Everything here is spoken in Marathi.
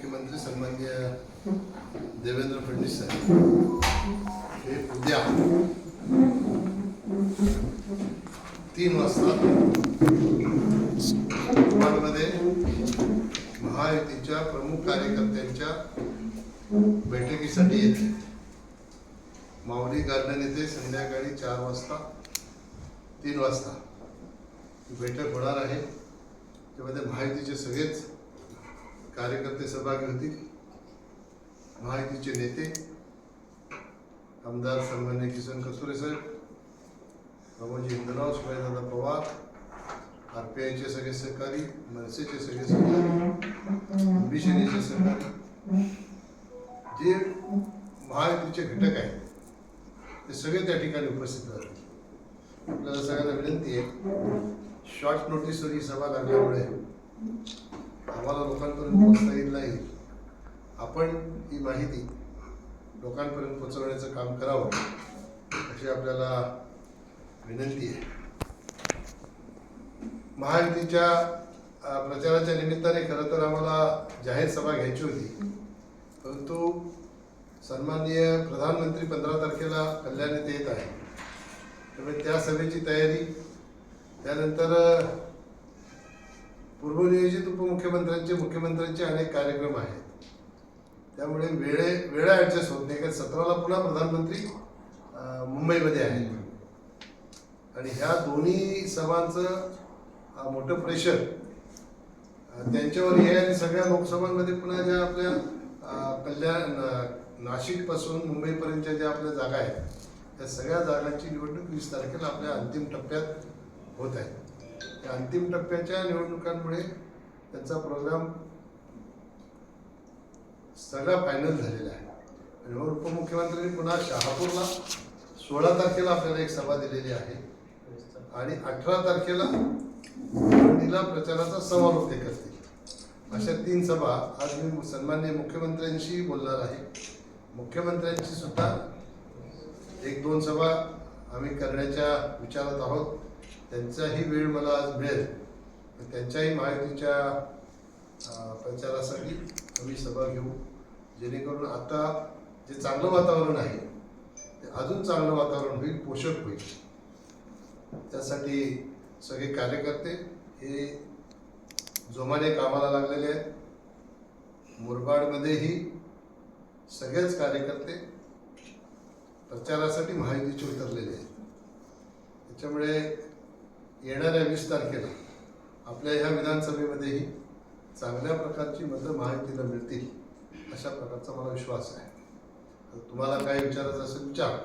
मुख्यमंत्री सन्माननीय देवेंद्र फडणवीस साहेब. हे उद्या तीन वाजता मध्ये महायुतीच्या प्रमुख कार्यकर्त्यांच्या बैठकीसाठी येते माऊली गार्डन येथे संध्याकाळी चार वाजता तीन वाजता बैठक होणार आहे. त्यामध्ये महायुतीचे सगळेच कार्यकर्ते सहभागी होतील. महायुतीचे नेते आमदार सन्मान्य किसन कसुरे साहेब बाबाजी हिंदराव सुभाषदादा पवार आर पी आयचे सगळे सहकारी मनसेचे सगळे सहकारी मिशनीचे सहकारी. जे महायुतीचे घटक आहेत ते सगळे त्या ठिकाणी उपस्थित राहतील. आपल्याला सगळ्यांना विनंती आहे शॉर्ट नोटीसवर ही सभा लागल्यामुळे आम्हाला लोकांपर्यंत पोहोचता येईल नाही. आपण ही माहिती लोकांपर्यंत पोहोचवण्याचं काम करावं अशी आपल्याला विनंती आहे. महायुतीच्या प्रचाराच्या निमित्ताने खरं तर आम्हाला जाहीर सभा घ्यायची होती. परंतु सन्माननीय प्रधानमंत्री पंधरा तारखेला कल्याण येथे येत आहे त्यामुळे त्या सभेची तयारी त्यानंतर पूर्वनियोजित उपमुख्यमंत्र्यांचे मुख्यमंत्र्यांचे अनेक कार्यक्रम आहेत. त्यामुळे वेळे वेळा ॲडजस्ट होत नाही. कारण सतराला पुन्हा प्रधानमंत्री मुंबईमध्ये आहेत. आणि ह्या दोन्ही सभांचं मोठं प्रेशर त्यांच्यावर हे आणि सगळ्या लोकसभांमध्ये पुन्हा ज्या आपल्या कल्याण नाशिकपासून मुंबईपर्यंतच्या ज्या आपल्या जागा आहेत त्या सगळ्या जागांची निवडणूक वीस तारखेला आपल्या अंतिम टप्प्यात होत आहे त्या अंतिम टप्प्याच्या निवडणुकांमुळे त्यांचा प्रोग्राम सगळा फायनल झालेला आहे. आणि मग उपमुख्यमंत्र्यांनी पुन्हा शहापूरला सोळा तारखेला आपल्याला एक सभा दिलेली आहे. आणि अठरा तारखेला भिवंडीला प्रचाराचा समारोप ते करतील. अशा तीन सभा आज मी सन्मान्य मुख्यमंत्र्यांशी बोलणार आहे. मुख्यमंत्र्यांची सुद्धा एक दोन सभा आम्ही करण्याच्या विचारात आहोत. त्यांचाही वेळ मला आज मिळेल. त्यांच्याही महायुतीच्या प्रचारासाठी आम्ही सभा घेऊ. जेणेकरून आता जे चांगलं वातावरण आहे ते अजून चांगलं वातावरण होईल पोषक होईल. त्यासाठी सगळे कार्यकर्ते हे जोमाने कामाला लागलेले आहेत. मुरबाडमध्येही सगळेच कार्यकर्ते प्रचारासाठी महायुतीचे उतरलेले आहेत. त्याच्यामुळे येणाऱ्या वीस तारखेला आपल्या ह्या विधानसभेमध्येही चांगल्या प्रकारची मतं महायुतीला मिळतील अशा प्रकारचा मला विश्वास आहे. तुम्हाला काय विचारायचं असेल विचार.